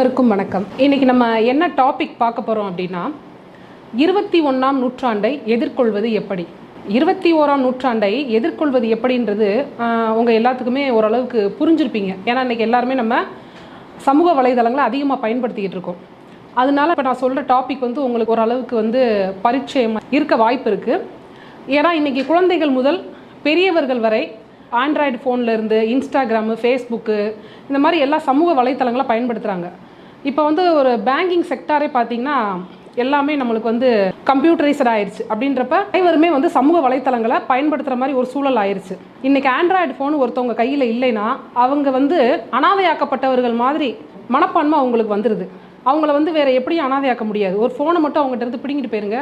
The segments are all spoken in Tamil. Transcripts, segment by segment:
அனைவருக்கும் வணக்கம். இன்னைக்கு நம்ம என்ன டாபிக் பார்க்க போகிறோம் அப்படின்னா இருபத்தி ஒன்றாம் நூற்றாண்டை எதிர்கொள்வது எப்படி? இருபத்தி ஓராம் நூற்றாண்டை எதிர்கொள்வது எப்படின்றது உங்கள் எல்லாத்துக்குமே ஓரளவுக்கு புரிஞ்சிருப்பீங்க. ஏன்னா இன்னைக்கு எல்லாருமே நம்ம சமூக வலைதளங்களை அதிகமாக பயன்படுத்திக்கிட்டு இருக்கோம். அதனால இப்போ நான் சொல்கிற டாபிக் வந்து உங்களுக்கு ஓரளவுக்கு வந்து பரிச்சயமாக இருக்க வாய்ப்பு இருக்குது ஏன்னா இன்னைக்கு குழந்தைகள் முதல் பெரியவர்கள் வரை ஆண்ட்ராய்டு ஃபோன்லேருந்து இன்ஸ்டாகிராமு ஃபேஸ்புக்கு இந்த மாதிரி எல்லா சமூக வலைத்தளங்களை பயன்படுத்துகிறாங்க இப்போ வந்து ஒரு பேங்கிங் செக்டாரே பார்த்தீங்கன்னா எல்லாமே நம்மளுக்கு வந்து கம்ப்யூட்டரைஸ்ட் ஆயிடுச்சு அப்படின்றப்ப அனைவருமே வந்து சமூக வலைத்தளங்களை பயன்படுத்துகிற மாதிரி ஒரு சூழல் ஆயிடுச்சு இன்னைக்கு ஆண்ட்ராய்டு ஃபோன் ஒருத்தவங்க கையில் இல்லைன்னா அவங்க வந்து அனாதையாக்கப்பட்டவர்கள் மாதிரி மனப்பான்மை அவங்களுக்கு வந்துடுது அவங்கள வந்து வேறு எப்படியும் அனாதையாக்க முடியாது. ஒரு ஃபோனை மட்டும் அவங்ககிட்ட இருந்து பிடிங்கிட்டு போயிருங்க.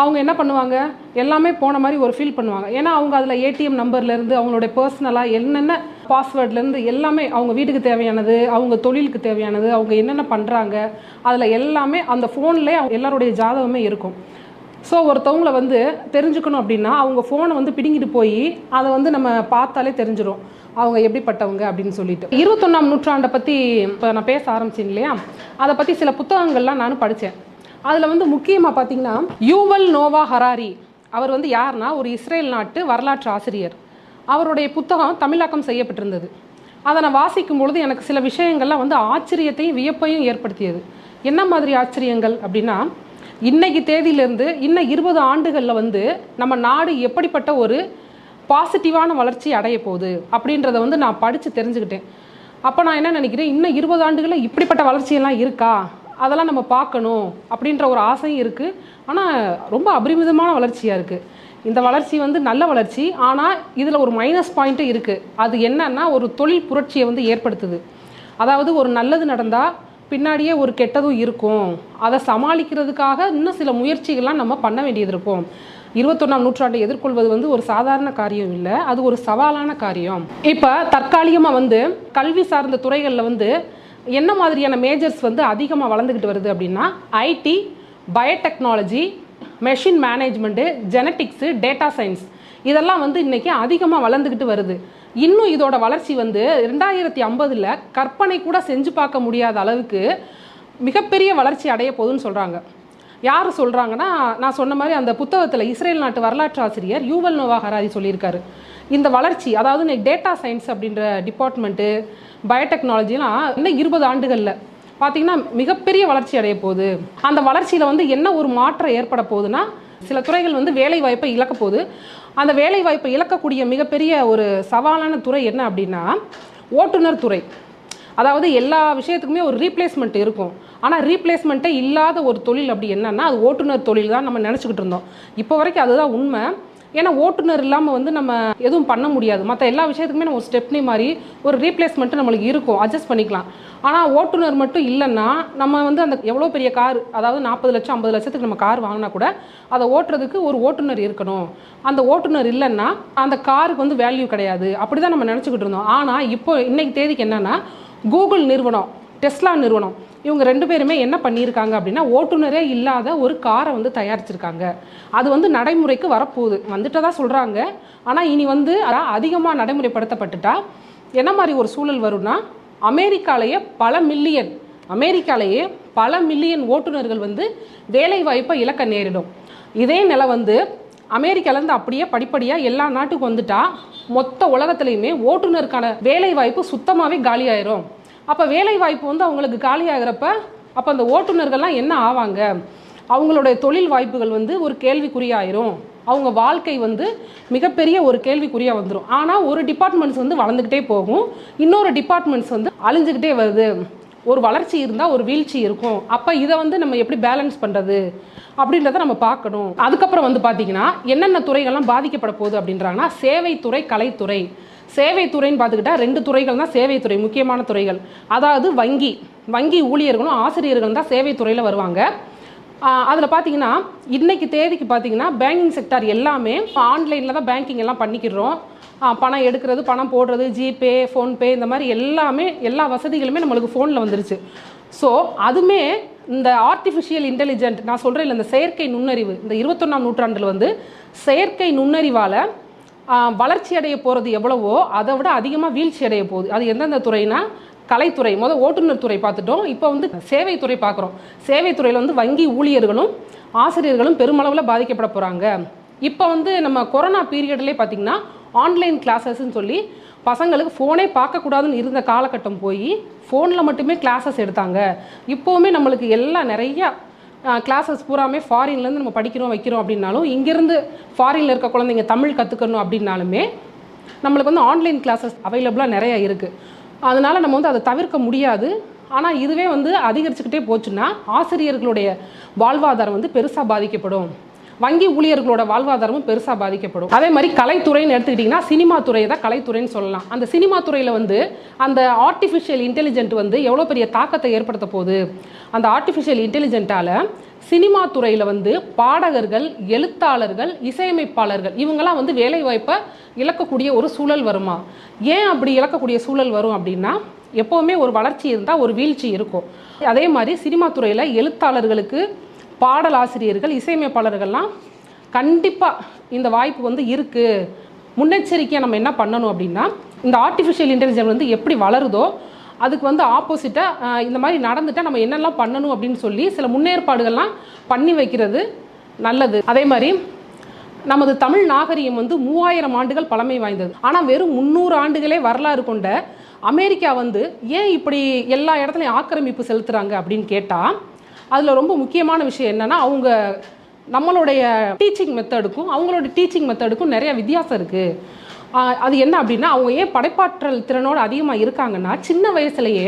அவங்க என்ன பண்ணுவாங்க? எல்லாமே போன மாதிரி ஒரு ஃபீல் பண்ணுவாங்க. ஏன்னா அவங்க அதில் ஏடிஎம் நம்பர்லேருந்து அவங்களுடைய பர்சனலாக என்னென்ன பாஸ்வேர்ட்லேருந்து எல்லாமே அவங்க வீட்டுக்கு தேவையானது அவங்க தொழிலுக்கு தேவையானது அவங்க என்னென்ன பண்ணுறாங்க அதில் எல்லாமே அந்த ஃபோன்லேயே அவங்க எல்லாருடைய ஜாதகமே இருக்கும். ஸோ ஒருத்தவங்களை வந்து தெரிஞ்சுக்கணும் அப்படின்னா அவங்க ஃபோனை வந்து பிடுங்கிட்டு போய் அதை வந்து நம்ம பார்த்தாலே தெரிஞ்சிடும் அவங்க எப்படிப்பட்டவங்க அப்படின்னு சொல்லிட்டு. இருபத்தொன்னாம் நூற்றாண்டை பற்றி இப்போ நான் பேச ஆரம்பிச்சேன் இல்லையா? அதை பற்றி சில புத்தகங்கள்லாம் நானும் படித்தேன் அதில் வந்து முக்கியமாக பார்த்தீங்கன்னா யூவல் நோவா ஹராரி. அவர் வந்து யாருன்னா ஒரு இஸ்ரேல் நாட்டு வரலாற்று ஆசிரியர். அவருடைய புத்தகம் தமிழாக்கம் செய்யப்பட்டிருந்தது. அதை நான் வாசிக்கும் பொழுது எனக்கு சில விஷயங்கள்லாம் வந்து ஆச்சரியத்தையும் வியப்பையும் ஏற்படுத்தியது. என்ன மாதிரி ஆச்சரியங்கள் அப்படின்னா இன்னைக்கு தேதியிலேருந்து இன்னும் இருபது ஆண்டுகளில் வந்து நம்ம நாடு எப்படிப்பட்ட ஒரு பாசிட்டிவான வளர்ச்சி அடைய போகுது அப்படின்றத வந்து நான் படித்து தெரிஞ்சுக்கிட்டேன். அப்போ நான் என்ன நினைக்கிறேன் இன்னும் இருபது ஆண்டுகளில் இப்படிப்பட்ட வளர்ச்சியெல்லாம் இருக்கா? அதெல்லாம் நம்ம பார்க்கணும் அப்படின்ற ஒரு ஆசையும் இருக்குது ஆனால் ரொம்ப அபரிமிதமான வளர்ச்சியாக இருக்குது இந்த வளர்ச்சி வந்து நல்ல வளர்ச்சி ஆனால் இதில் ஒரு மைனஸ் பாயிண்ட்டும் இருக்குது அது என்னன்னா ஒரு தொழில் புரட்சியை வந்து ஏற்படுத்துது. அதாவது ஒரு நல்லது நடந்தால் பின்னாடியே ஒரு கெட்டதும் இருக்கும். அதை சமாளிக்கிறதுக்காக இன்னும் சில முயற்சிகள்லாம் நம்ம பண்ண வேண்டியது இருக்கும். இருபத்தொன்னாம் நூற்றாண்டை எதிர்கொள்வது வந்து ஒரு சாதாரண காரியம் இல்லை அது ஒரு சவாலான காரியம். இப்போ தற்காலிகமாக வந்து கல்வி சார்ந்த துறைகளில் வந்து என்ன மாதிரியான மேஜர்ஸ் வந்து அதிகமாக வளர்ந்துக்கிட்டு வருது அப்படின்னா IT biotechnology machine management genetics data science இதெல்லாம் வந்து இன்றைக்கி அதிகமாக வளர்ந்துக்கிட்டு வருது. இன்னும் இதோட வளர்ச்சி வந்து ரெண்டாயிரத்தி ஐம்பதில் கற்பனை கூட செஞ்சு பார்க்க முடியாத அளவுக்கு மிகப்பெரிய வளர்ச்சி அடைய போகுதுன்னு சொல்கிறாங்க யார் சொல்கிறாங்கன்னா நான் சொன்ன மாதிரி அந்த புத்தகத்தில் இஸ்ரேல் நாட்டு வரலாற்று ஆசிரியர் யூவல் நோவா ஹராரி சொல்லியிருக்காரு. இந்த வளர்ச்சி அதாவது இன்னைக்கு டேட்டா சயின்ஸ் அப்படின்ற டிபார்ட்மெண்ட்டு பயோடெக்னாலஜிலாம் இன்னும் இருபது ஆண்டுகளில் பார்த்தீங்கன்னா மிகப்பெரிய வளர்ச்சி அடைய போகுது. அந்த வளர்ச்சியில் வந்து என்ன ஒரு மாற்றம் ஏற்பட போகுதுன்னா சில துறைகள் வந்து வேலை வாய்ப்பை இழக்க போகுது. அந்த வேலை வாய்ப்பை இழக்கக்கூடிய மிகப்பெரிய ஒரு சவாலான துறை என்ன அப்படின்னா ஓட்டுநர் துறை. அதாவது எல்லா விஷயத்துக்குமே ஒரு ரீப்ளேஸ்மெண்ட் இருக்கும். ஆனால் ரீப்ளேஸ்மெண்ட்டே இல்லாத ஒரு தொழில் அப்படி என்னன்னா அது ஓட்டுநர் தொழில் தான் நம்ம நினச்சிக்கிட்டு இருந்தோம். இப்போ வரைக்கும் அதுதான் உண்மை. ஏன்னா ஓட்டுநர் இல்லாமல் வந்து நம்ம எதுவும் பண்ண முடியாது. மற்ற எல்லா விஷயத்துக்குமே நம்ம ஒரு ஸ்டெப்னி மாதிரி ஒரு ரீப்ளேஸ்மெண்ட்டு நம்மளுக்கு இருக்கும். அட்ஜஸ்ட் பண்ணிக்கலாம். ஆனால் ஓட்டுநர் மட்டும் இல்லைன்னா நம்ம வந்து அந்த எவ்வளோ பெரிய கார் அதாவது நாற்பது லட்சம் ஐம்பது லட்சத்துக்கு நம்ம கார் வாங்கினா கூட அதை ஓட்டுறதுக்கு ஒரு ஓட்டுநர் இருக்கணும். அந்த ஓட்டுநர் இல்லைன்னா அந்த காருக்கு வந்து வேல்யூ கிடையாது. அப்படி தான் நம்ம நினச்சிக்கிட்டு இருந்தோம். ஆனால் இப்போ இன்னைக்கு தேதிக்கு என்னென்னா கூகுள் நிறுவனம் டெஸ்லா நிறுவனம். இவங்க ரெண்டு பேருமே என்ன பண்ணியிருக்காங்க அப்படின்னா ஓட்டுநரே இல்லாத ஒரு காரை வந்து தயாரிச்சிருக்காங்க. அது வந்து நடைமுறைக்கு வரப்போகுது. வந்துட்டதா சொல்கிறாங்க ஆனால் இனி வந்து அதிகமாக நடைமுறைப்படுத்தப்பட்டுட்டா என்ன மாதிரி ஒரு சூழல் வரும்னா அமெரிக்காலேயே பல மில்லியன் அமெரிக்காலேயே பல மில்லியன் ஓட்டுநர்கள் வந்து வேலை வாய்ப்பை இழக்க நேரிடும். இதே நிலை வந்து அமெரிக்காலேருந்து அப்படியே படிப்படியாக எல்லா நாட்டுக்கும் வந்துட்டா மொத்த உலகத்துலேயுமே ஓட்டுநருக்கான வேலை வாய்ப்பு சுத்தமாகவே காலியாயிரும். அப்போ வேலை வாய்ப்பு வந்து அவங்களுக்கு காலியாகிறப்ப அப்போ அந்த ஓட்டுநர்கள்லாம் என்ன ஆவாங்க? அவங்களுடைய தொழில் வாய்ப்புகள் வந்து ஒரு கேள்விக்குறியாயிரும். அவங்க வாழ்க்கை வந்து மிகப்பெரிய ஒரு கேள்விக்குறியாக வந்துடும் ஆனால் ஒரு டிபார்ட்மெண்ட்ஸ் வந்து வளர்ந்துக்கிட்டே போகும். இன்னொரு டிபார்ட்மெண்ட்ஸ் வந்து அழிஞ்சுக்கிட்டே வருது. ஒரு வளர்ச்சி இருந்தால் ஒரு வீழ்ச்சி இருக்கும். அப்போ இதை வந்து நம்ம எப்படி பேலன்ஸ் பண்ணுறது அப்படின்றத நம்ம பார்க்கணும். அதுக்கப்புறம் வந்து பார்த்திங்கன்னா என்னென்ன துறைகள்லாம் பாதிக்கப்பட போகுது அப்படின்றாங்கன்னா சேவைத்துறை கலைத்துறை. சேவைத்துறைன்னு பார்த்துக்கிட்டா ரெண்டு துறைகள் தான் சேவைத்துறை முக்கியமான துறைகள். அதாவது வங்கி வங்கி ஊழியர்களும் ஆசிரியர்களும் தான் சேவைத்துறையில் வருவாங்க. அதில் பார்த்தீங்கன்னா இன்னைக்கு தேதிக்கு பார்த்தீங்கன்னா பேங்கிங் செக்டார் எல்லாமே ஆன்லைனில் தான் பேங்கிங் எல்லாம் பண்ணிக்கிறோம் பணம் எடுக்கிறது பணம் போடுறது ஜிபே ஃபோன்பே இந்த மாதிரி எல்லாமே எல்லா வசதிகளுமே நம்மளுக்கு ஃபோனில் வந்துருச்சு. ஸோ அதுமே இந்த ஆர்டிஃபிஷியல் இன்டெலிஜென்ட் நான் சொல்கிறேன் இல்லை இந்த செயற்கை நுண்ணறிவு இந்த இருபத்தொன்னாம் நூற்றாண்டில் வந்து செயற்கை நுண்ணறிவால் வளர்ச்சி அடைய போகிறது எவ்வளவோ அதை விட அதிகமாக வீழ்ச்சி அடைய போகுது. அது எந்தெந்த துறைனா கலைத்துறை முதல் ஓட்டுநர் துறை பார்த்துட்டோம். இப்போ வந்து சேவைத்துறை பார்க்குறோம். சேவைத்துறையில் வந்து வங்கி ஊழியர்களும் ஆசிரியர்களும் பெருமளவில் பாதிக்கப்பட போகிறாங்க இப்போ வந்து நம்ம கொரோனா பீரியட்லேயே பார்த்திங்கன்னா ஆன்லைன் கிளாஸஸ்ன்னு சொல்லி பசங்களுக்கு ஃபோனே பார்க்கக்கூடாதுன்னு இருந்த காலகட்டம் போய் ஃபோனில் மட்டுமே கிளாஸஸ் எடுத்தாங்க. இப்போவுமே நம்மளுக்கு எல்லாம் நிறையா கிளாஸஸ் பூராமே ஃபாரின்லேருந்து நம்ம படிக்கிறோம் வைக்கிறோம் அப்படின்னாலும் இங்கேருந்து ஃபாரினில் இருக்க குழந்தைங்க தமிழ் கற்றுக்கணும் அப்படின்னாலுமே நம்மளுக்கு வந்து ஆன்லைன் கிளாஸஸ் அவைலபிளாக நிறையா இருக்குது அதனால் நம்ம வந்து அதை தவிர்க்க முடியாது. ஆனால் இதுவே வந்து அதிகரிச்சுக்கிட்டே போச்சுன்னா ஆசிரியர்களுடைய வாழ்வாதாரம் வந்து பெருசாக பாதிக்கப்படும். வங்கி ஊழியர்களோட வாழ்வாதாரமும் பெருசாக பாதிக்கப்படும். அதே மாதிரி கலைத்துறைன்னு எடுத்துக்கிட்டிங்கன்னா சினிமா துறையை தான் கலைத்துறைன்னு சொல்லலாம். அந்த சினிமா துறையில் வந்து அந்த ஆர்டிஃபிஷியல் இன்டெலிஜென்ட் வந்து எவ்வளோ பெரிய தாக்கத்தை ஏற்படுத்த போகுது? அந்த ஆர்டிஃபிஷியல் இன்டெலிஜென்ட்டால் சினிமா துறையில் வந்து பாடகர்கள் எழுத்தாளர்கள் இசையமைப்பாளர்கள் இவங்கெல்லாம் வந்து வேலைவாய்ப்பை இழக்கக்கூடிய ஒரு சூழல் வருமா? ஏன் அப்படி இழக்கக்கூடிய சூழல் வரும் அப்படின்னா எப்போவுமே ஒரு வளர்ச்சி இருந்தால் ஒரு வீழ்ச்சி இருக்கும். அதே மாதிரி சினிமா துறையில் எழுத்தாளர்களுக்கு பாடலாசிரியர்கள் இசையமைப்பாளர்கள்லாம் கண்டிப்பாக இந்த வாய்ப்பு வந்து இருக்குது முன்னெச்சரிக்கையாக நம்ம என்ன பண்ணணும் அப்படின்னா இந்த ஆர்டிஃபிஷியல் இன்டெலிஜென்ஸ் வந்து எப்படி வளருதோ அதுக்கு வந்து ஆப்போசிட்டாக இந்த மாதிரி நடந்துட்டால் நம்ம என்னெல்லாம் பண்ணணும் அப்படின்னு சொல்லி சில முன்னேற்பாடுகள்லாம் பண்ணி வைக்கிறது நல்லது. அதே மாதிரி நமது தமிழ் நாகரிகம் வந்து மூவாயிரம் ஆண்டுகள் பழமை வாய்ந்தது. ஆனால் வெறும் முந்நூறு ஆண்டுகளே வரலாறு கொண்ட அமெரிக்கா வந்து ஏன் இப்படி எல்லா இடத்துலையும் ஆக்கிரமிப்பு செலுத்துகிறாங்க அப்படின்னு கேட்டால் அதில் ரொம்ப முக்கியமான விஷயம் என்னென்னா அவங்க நம்மளுடைய டீச்சிங் மெத்தடுக்கும் அவங்களோட டீச்சிங் மெத்தடுக்கும் நிறைய வித்தியாசம் இருக்குது அது என்ன அப்படின்னா அவங்க ஏன் படைப்பாற்றல் திறனோடு அதிகமாக இருக்காங்கன்னா சின்ன வயசுலேயே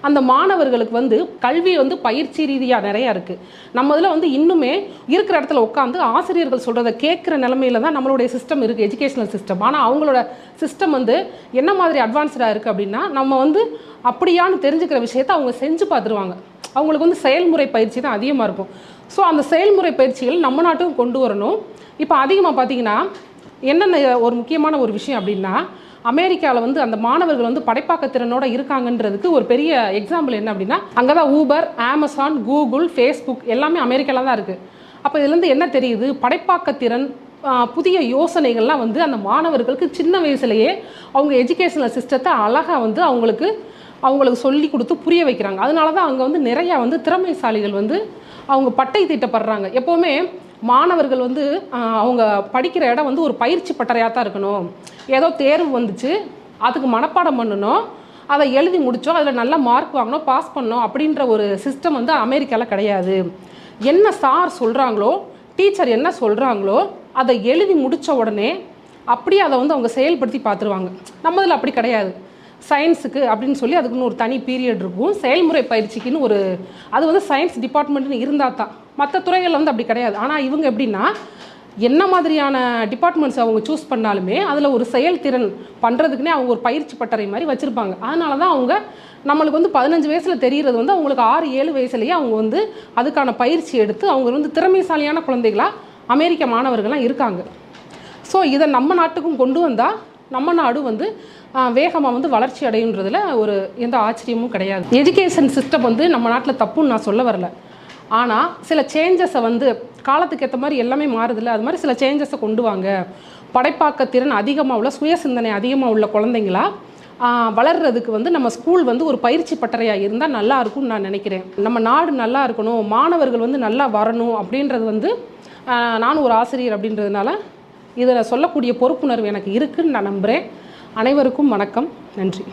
அந்த மாணவர்களுக்கு வந்து கல்வி வந்து பயிற்சி ரீதியாக நிறையா இருக்குது நம்ம இதில் வந்து இன்னுமே இருக்கிற இடத்துல உட்காந்து ஆசிரியர்கள் சொல்கிறத கேட்குற நிலமையில தான் நம்மளுடைய சிஸ்டம் இருக்குது எஜுகேஷனல் சிஸ்டம் ஆனால் அவங்களோட சிஸ்டம் வந்து என்ன மாதிரி அட்வான்ஸ்டாக இருக்குது அப்படின்னா நம்ம வந்து அப்படியான்னு தெரிஞ்சுக்கிற விஷயத்த அவங்க செஞ்சு பார்த்துருவாங்க. அவங்களுக்கு வந்து செயல்முறை பயிற்சி தான் அதிகமாக இருக்கும். ஸோ அந்த செயல்முறை பயிற்சிகள் நம்ம நாட்டுக்கும் கொண்டு வரணும். இப்போ அதிகமாக பார்த்தீங்கன்னா என்னென்ன ஒரு முக்கியமான ஒரு விஷயம் அப்படின்னா அமெரிக்காவில் வந்து அந்த மாணவர்கள் வந்து படைப்பாக்கத்திறனோட இருக்காங்கன்றதுக்கு ஒரு பெரிய எக்ஸாம்பிள் என்ன அப்படின்னா அங்கே தான் ஊபர் ஆமசான் கூகுள் ஃபேஸ்புக் எல்லாமே அமெரிக்காவில் தான் இருக்குது அப்போ இதுலேருந்து என்ன தெரியுது? படைப்பாக்க திறன் புதிய யோசனைகள்லாம் வந்து அந்த மாணவர்களுக்கு சின்ன வயசுலேயே அவங்க எஜுகேஷனல் சிஸ்டத்தை அழகாக வந்து அவங்களுக்கு அவங்களுக்கு சொல்லி கொடுத்து புரிய வைக்கிறாங்க. அதனால தான் அங்கே வந்து நிறையா வந்து திறமைசாலிகள் வந்து அவங்க பட்டை தீட்டப்படுறாங்க. எப்போவுமே மாணவர்கள் வந்து அவங்க படிக்கிற இடம் வந்து ஒரு பயிற்சி பட்டறையாக தான் இருக்கணும். ஏதோ தேர்வு வந்துச்சு அதுக்கு மனப்பாடம் பண்ணணும் அதை எழுதி முடித்தோம் அதில் நல்ல மார்க் வாங்கணும் பாஸ் பண்ணோம் அப்படின்ற ஒரு சிஸ்டம் வந்து அமெரிக்காவில் கிடையாது. என்ன சார் சொல்கிறாங்களோ டீச்சர் என்ன சொல்கிறாங்களோ அதை எழுதி முடித்த உடனே அப்படியே அதை வந்து அவங்க செயல்படுத்தி பார்த்துருவாங்க. நம்மதில் அப்படி கிடையாது. சயின்ஸுக்கு அப்படின்னு சொல்லி அதுக்குன்னு ஒரு தனி பீரியட் இருக்கும். செயல்முறை பயிற்சிக்குன்னு ஒரு அது வந்து சயின்ஸ் டிபார்ட்மெண்ட்னு இருந்தால் தான். மற்ற துறைகளில் வந்து அப்படி கிடையாது. ஆனால் இவங்க எப்படின்னா என்ன மாதிரியான டிபார்ட்மெண்ட்ஸ் அவங்க சூஸ் பண்ணாலுமே அதில் ஒரு செயல்திறன் பண்ணுறதுக்குனே அவங்க ஒரு பயிற்சி பட்டறை மாதிரி வச்சுருப்பாங்க. அதனால தான் அவங்க நம்மளுக்கு வந்து பதினஞ்சு வயசில் தெரிகிறது வந்து அவங்களுக்கு ஆறு ஏழு வயசுலேயே அவங்க வந்து அதுக்கான பயிற்சி எடுத்து அவங்க வந்து திறமைசாலியான குழந்தைகளாக அமெரிக்க மாணவர்கள்லாம் இருக்காங்க. ஸோ இதை நம்ம நாட்டுக்கும் கொண்டு வந்தால் நம்ம நாடு வந்து வேகமாக வந்து வளர்ச்சி அடையுன்றதில் ஒரு எந்த ஆச்சரியமும் கிடையாது. எஜுகேஷன் சிஸ்டம் வந்து நம்ம நாட்டில் தப்புன்னு நான் சொல்ல வரல. ஆனால் சில சேஞ்சஸை வந்து காலத்துக்கு ஏற்ற மாதிரி எல்லாமே மாறுதில்ல. அது மாதிரி சில சேஞ்சஸை கொண்டு வாங்க. படைப்பாக்க திறன் அதிகமாக உள்ள சுய சிந்தனை அதிகமாக உள்ள குழந்தைங்களா வளர்கிறதுக்கு வந்து நம்ம ஸ்கூல் வந்து ஒரு பயிற்சி பட்டறையாக இருந்தால் நல்லா இருக்கும்னு நான் நினைக்கிறேன். நம்ம நாடு நல்லா இருக்கணும் மாணவர்கள் வந்து நல்லா வரணும் அப்படின்றது வந்து நானும் ஒரு ஆசிரியர் அப்படின்றதுனால இதில் சொல்லக்கூடிய பொறுப்புணர்வு எனக்கு இருக்குதுன்னு நான் நம்புகிறேன். அனைவருக்கும் வணக்கம். நன்றி.